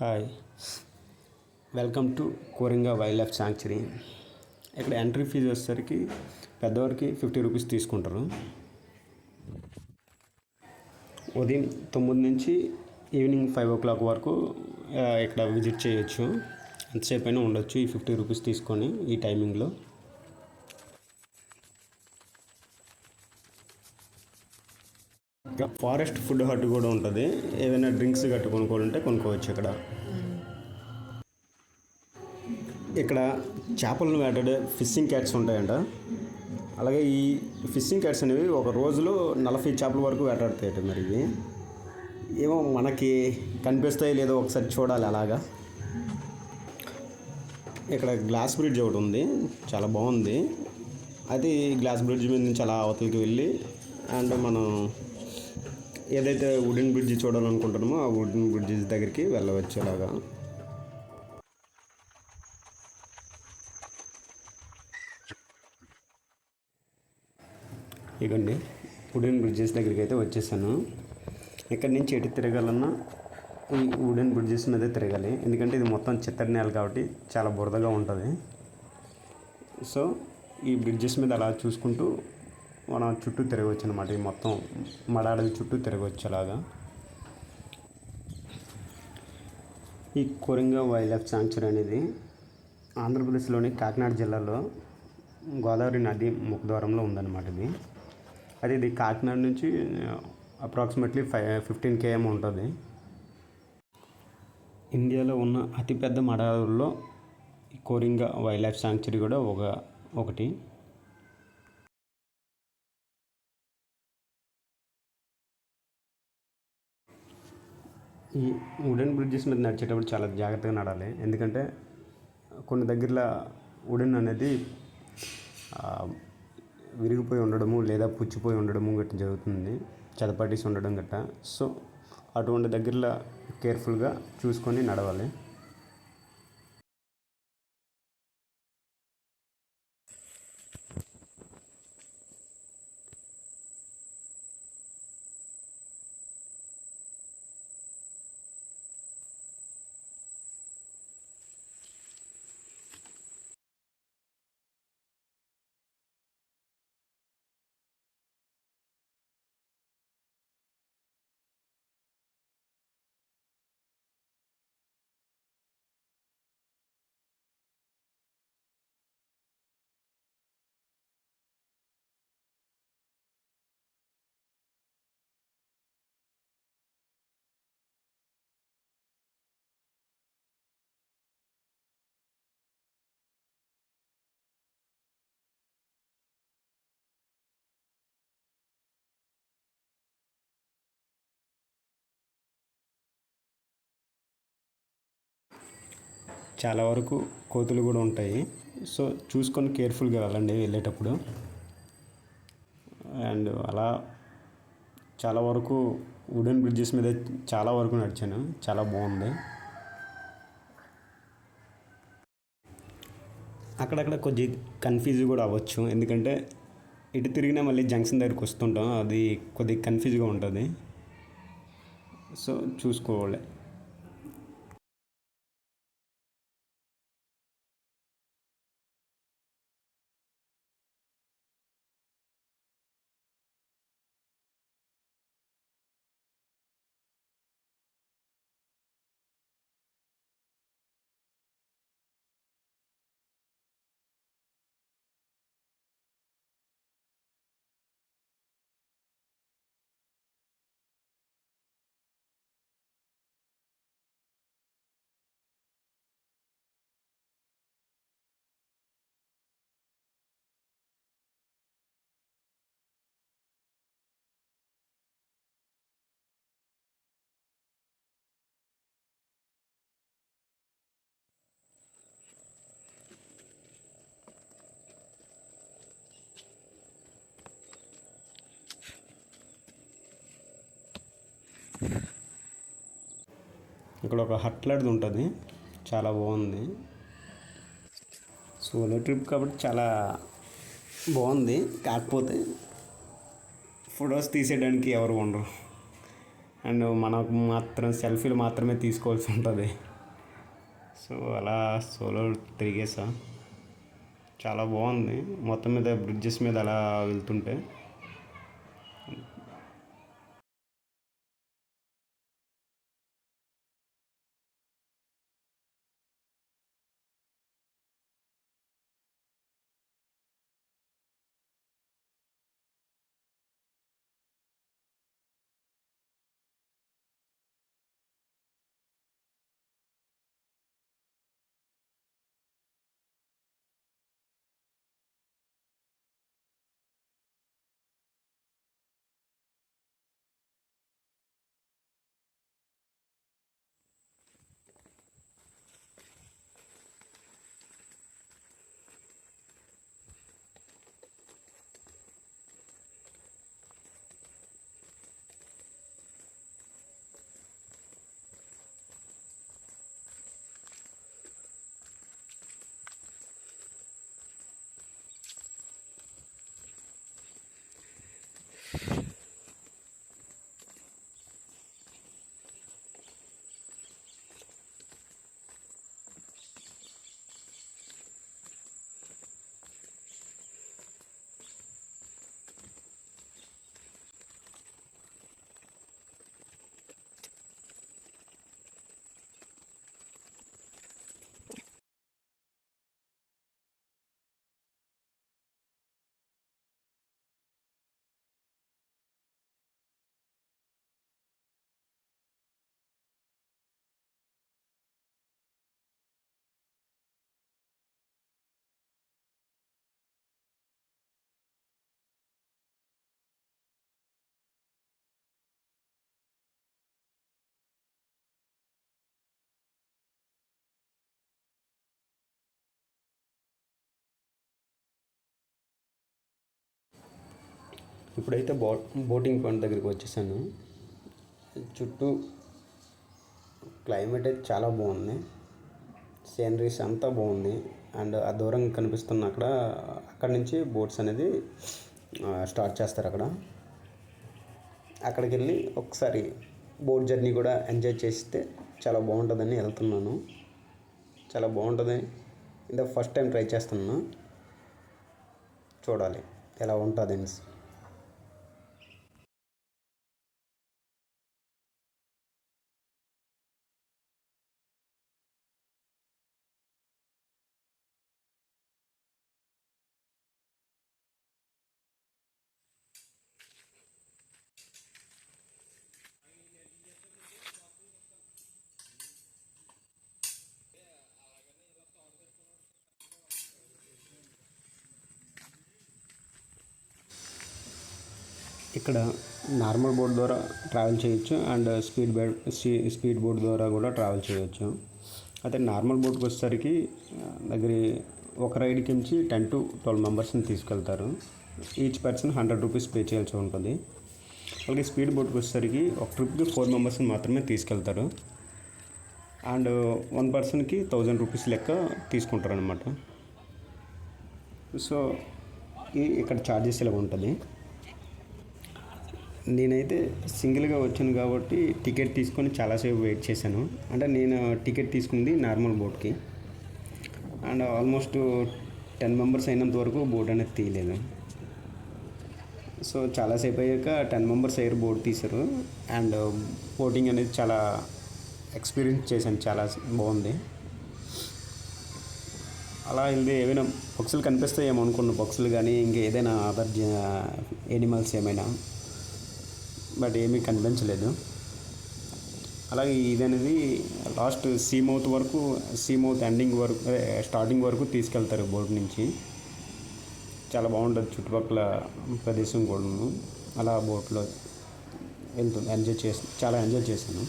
Hi welcome to Coringa wildlife sanctuary ఇక్కడ entry fee వచ్చేసరికి పెద్దవారికి ఫిఫ్టీ రూపీస్ తీసుకుంటారు. ఉదయం తొమ్మిది నుంచి ఈవినింగ్ ఫైవ్ ఓ క్లాక్ వరకు ఇక్కడ విజిట్ చేయొచ్చు. ఎంతసేపు అయినా ఉండొచ్చు ఈ ఫిఫ్టీ రూపీస్ తీసుకొని ఈ టైమింగ్లో ఇంకా ఫారెస్ట్ ఫుడ్ హట్ కూడా ఉంటుంది. ఏదైనా డ్రింక్స్ గట్టు కొనుక్కోవాలంటే కొనుక్కోవచ్చు ఇక్కడ. ఇక్కడ చేపలను వేటాడే ఫిషింగ్ క్యాట్స్ ఉంటాయంట. అలాగే ఈ ఫిషింగ్ క్యాట్స్ అనేవి ఒక రోజులో నలభై చేపల వరకు వేటాడతాయట మరి ఇవి. ఏమో మనకి కనిపిస్తాయి లేదో ఒకసారి చూడాలి అలాగా. ఇక్కడ గ్లాస్ బ్రిడ్జ్ ఒకటి ఉంది. చాలా బాగుంది. అది ఈ గ్లాస్ బ్రిడ్జ్ మీద నుంచి అలా అవతలికి వెళ్ళి అండ్ మనం ఏదైతే వుడెన్ బ్రిడ్జ్ చూడాలనుకుంటున్నామో ఆ వుడెన్ బ్రిడ్జ్ దగ్గరికి వెళ్ళవచ్చు అలాగా ఇగండి వుడెన్ బ్రిడ్జెస్ దగ్గరికి అయితే వచ్చేసాను. ఇక్కడ నుంచి ఎటు తిరగాలన్నా ఈ వుడెన్ బ్రిడ్జెస్ మీదే తిరగాలి. ఎందుకంటే ఇది మొత్తం చిత్తడి నేల కాబట్టి చాలా బురదగా ఉంటుంది. సో ఈ బ్రిడ్జెస్ మీద అలా చూసుకుంటూ మనం చుట్టూ తిరగవచ్చు అనమాట ఈ మొత్తం మడాడల చుట్టూ తిరగవచ్చు అలాగా ఈ కొరింగ వైల్డ్ లైఫ్ శాంక్చురీ అనేది ఆంధ్రప్రదేశ్లోని కాకినాడ జిల్లాలో గోదావరి నది ముఖద్వారంలో ఉందన్నమాట ఇది. అది ఇది కాకినాడ నుంచి అప్రాక్సిమేట్లీ ఫైవ్ ఫిఫ్టీన్ కేఎం ఉంటుంది. ఇండియాలో ఉన్న అతిపెద్ద మడారుల్లో కోరింగ వైల్డ్ లైఫ్ శాంక్చురీ కూడా ఒక ఒకటి. ఈ వుడెన్ బ్రిడ్జెస్ మీద నడిచేటప్పుడు చాలా జాగ్రత్తగా నడాలి. ఎందుకంటే కొన్ని దగ్గరలో వుడెన్ అనేది విరిగిపోయి ఉండడము లేదా పుచ్చిపోయి ఉండడము గట్ట జరుగుతుంది. చదపాటీస్ ఉండడం గట్ట. సో అటువంటి దగ్గరలో కేర్ఫుల్గా చూసుకొని నడవాలి. చాలా వరకు కోతులు కూడా ఉంటాయి. సో చూసుకొని కేర్ఫుల్గా వెళ్ళండి వెళ్ళేటప్పుడు. అండ్ అలా చాలా వరకు వుడెన్ బ్రిడ్జెస్ మీద చాలా వరకు నడిచాను. చాలా బాగుంది. అక్కడక్కడ కొద్ది కన్ఫ్యూజ్ కూడా అవ్వచ్చు. ఎందుకంటే ఇటు తిరిగినా మళ్ళీ జంక్షన్ దగ్గరికి వస్తుంటాం. అది కొద్దిగా కన్ఫ్యూజ్గా ఉంటుంది. సో చూసుకోవాలి. ఇక్కడ ఒక హట్లాడిది ఉంటుంది. చాలా బాగుంది. సోలో ట్రిప్ కాబట్టి చాలా బాగుంది. కాకపోతే ఫొటోస్ తీసేయడానికి ఎవరు ఉండరు. అండ్ మనకు మాత్రం సెల్ఫీలు మాత్రమే తీసుకోవాల్సి ఉంటుంది. సో అలా సోలో తిరిగేసా. చాలా బాగుంది. మొత్తం మీద బ్రిడ్జెస్ మీద అలా వెళ్తుంటే. ఇప్పుడైతే బో బోటింగ్ పాయింట్ దగ్గరికి వచ్చేసాను. చుట్టూ క్లైమేట్ అయితే చాలా బాగుంది. సీనరీస్ అంతా బాగుంది. అండ్ ఆ దూరం కనిపిస్తున్న అక్కడ అక్కడ నుంచి బోట్స్ అనేది స్టార్ట్ చేస్తారు అక్కడ. అక్కడికి వెళ్ళి ఒకసారి బోట్ జర్నీ కూడా ఎంజాయ్ చేస్తే చాలా బాగుంటుందని వెళ్తున్నాను. చాలా బాగుంటుంది. ఇంత ఫస్ట్ టైం ట్రై చేస్తున్నాను చూడాలి ఎలా ఉంటుంది అనేసి ఇక్కడ నార్మల్ బోర్డ్ ద్వారా ట్రావెల్ చేయొచ్చు and speed boat speed boat ద్వారా కూడా ట్రావెల్ చేయొచ్చు. అయితే నార్మల్ బోట్కి వచ్చేసరికి దగ్గర ఒక రైడ్కి నుంచి టెన్ టు ట్వెల్వ్ మెంబర్స్ని తీసుకెళ్తారు. Each person hundred rupees pay చేయాల్సి ఉంటుంది. అలాగే స్పీడ్ బోట్కి వచ్చేసరికి ఒక ట్రిప్కి ఫోర్ మెంబర్స్ని మాత్రమే తీసుకెళ్తారు. అండ్ వన్ పర్సన్కి థౌజండ్ రూపీస్ లెక్క తీసుకుంటారు అనమాట సో ఈ ఇక్కడ ఛార్జెస్ ఇలా ఉంటుంది నేనైతే సింగిల్గా వచ్చాను కాబట్టి టికెట్ తీసుకొని చాలాసేపు వెయిట్ చేశాను. అంటే నేను టికెట్ తీసుకుంది నార్మల్ బోట్కి. అండ్ ఆల్మోస్ట్ టెన్ మెంబర్స్ అయినంత వరకు బోట్ అనేది తీయలేదు. సో చాలాసేపు అయ్యాక టెన్ మెంబర్స్ ఎయిర్ బోట్ తీశారు. అండ్ బోటింగ్ అనేది చాలా ఎక్స్పీరియన్స్ చేశాను చాలా బాగుంది. అలా వెళ్తే ఏమైనా పక్షులు కనిపిస్తాయేమో అనుకున్న పక్షులు కానీ ఇంకా ఏదైనా అదర్ ఎనిమల్స్ ఏమైనా. బట్ ఏమీ కనిపించలేదు. అలాగే ఇది అనేది లాస్ట్ సీ మౌత్ వరకు సీ మౌత్ ఎండింగ్ వరకు స్టార్టింగ్ వరకు తీసుకెళ్తారు బోర్డు నుంచి. చాలా బాగుంటుంది చుట్టుపక్కల ప్రదేశం కూడాను. అలా బోట్లో వెళ్తుంది ఎంజాయ్ చేసి చాలా ఎంజాయ్ చేశాను.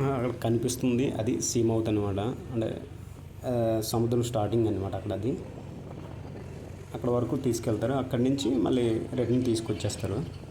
అక్కడ కనిపిస్తుంది. అది సీమౌత్ అనమాట అంటే సముద్రం స్టార్టింగ్ అనమాట అక్కడ అది అక్కడ వరకు తీసుకెళ్తారు. అక్కడి నుంచి మళ్ళీ రిటర్న్ తీసుకొచ్చేస్తారు.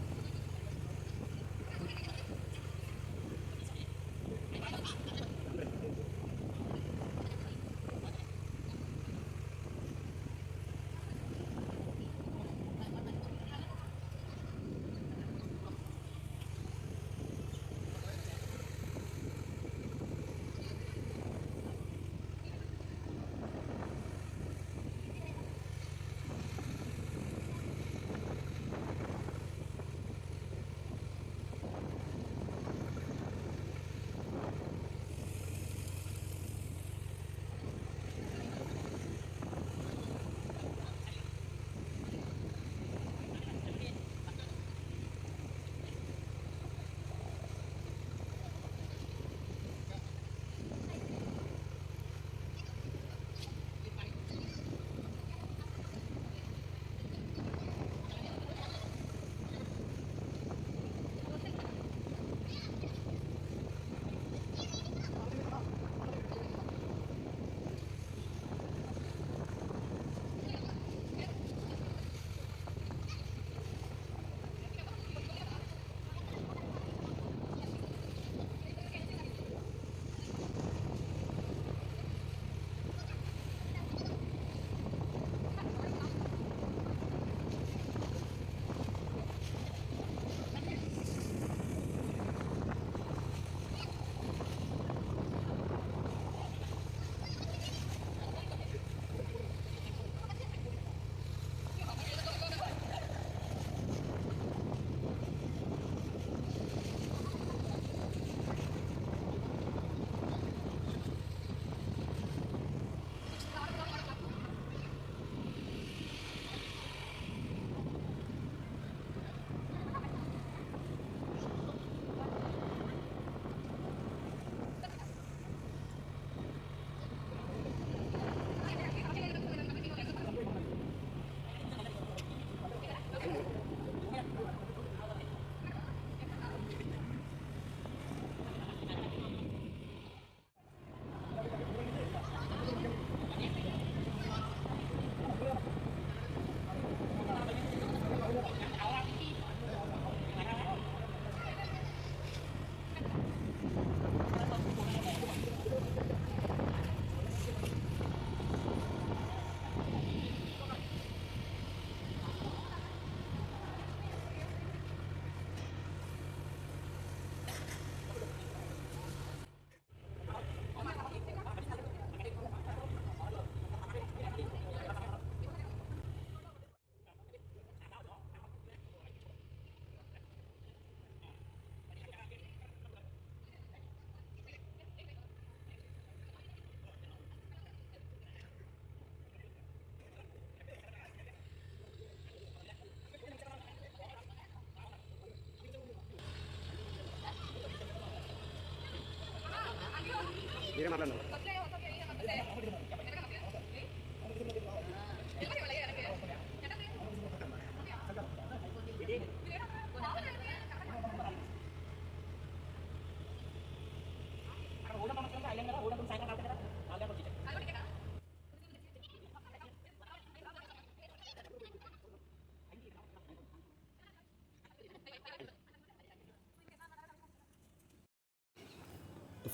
మీరే మాట్లాడండి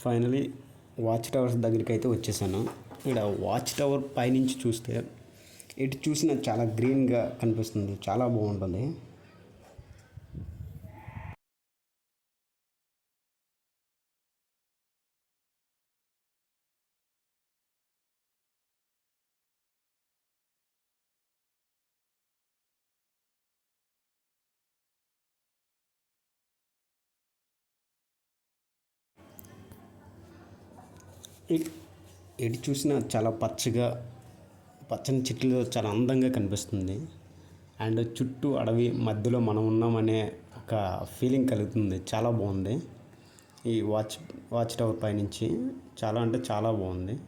ఫైనలీ వాచ్ టవర్స్ దగ్గరికి అయితే వచ్చేసాను. ఇక్కడ వాచ్ టవర్ పైనుంచి చూస్తే ఇటు చూసిన చాలా గ్రీన్గా కనిపిస్తుంది. చాలా బాగుంటుంది. ఎటు చూసినా చాలా పచ్చగా పచ్చని చెట్లు చాలా అందంగా కనిపిస్తుంది. అండ్ చుట్టూ అడవి మధ్యలో మనం ఉన్నామనే ఒక ఫీలింగ్ కలుగుతుంది. చాలా బాగుంది. ఈ వాచ్ వాచ్ టవర్ పైనుంచి చాలా అంటే చాలా బాగుంది.